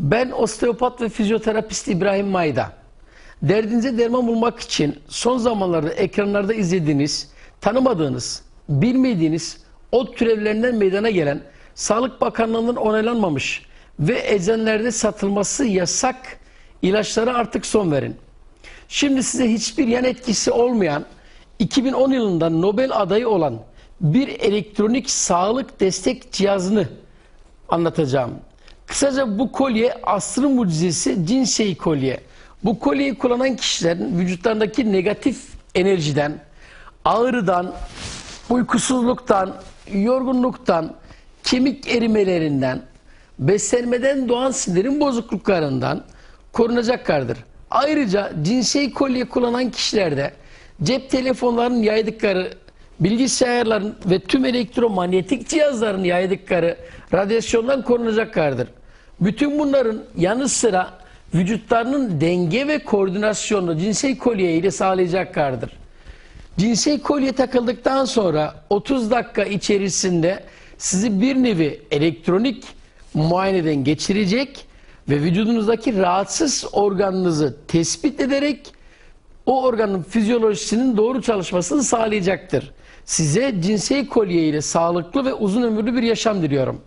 Ben osteopat ve fizyoterapist İbrahim Mayda. Derdinize derman bulmak için son zamanlarda ekranlarda izlediğiniz, tanımadığınız, bilmediğiniz ot türevlerinden meydana gelen Sağlık Bakanlığı'ndan onaylanmamış ve eczanelerde satılması yasak ilaçlara artık son verin. Şimdi size hiçbir yan etkisi olmayan 2010 yılında Nobel adayı olan bir elektronik sağlık destek cihazını anlatacağım. Kısaca bu kolye asrın mucizesi cinsey kolye. Bu kolyeyi kullanan kişilerin vücutlarındaki negatif enerjiden, ağrıdan, uykusuzluktan, yorgunluktan, kemik erimelerinden, beslenmeden doğan sindirim bozukluklarından korunacaklardır. Ayrıca cinsey kolye kullanan kişilerde cep telefonlarının yaydıkları, bilgisayarların ve tüm elektromanyetik cihazların yaydıkları radyasyondan korunacaklardır. Bütün bunların yanı sıra vücutlarının denge ve koordinasyonunu cinsel kolye ile sağlayacaklardır. Cinsel kolye takıldıktan sonra 30 dakika içerisinde sizi bir nevi elektronik muayeneden geçirecek ve vücudunuzdaki rahatsız organınızı tespit ederek o organın fizyolojisinin doğru çalışmasını sağlayacaktır. Size cinsel kolye ile sağlıklı ve uzun ömürlü bir yaşam diliyorum.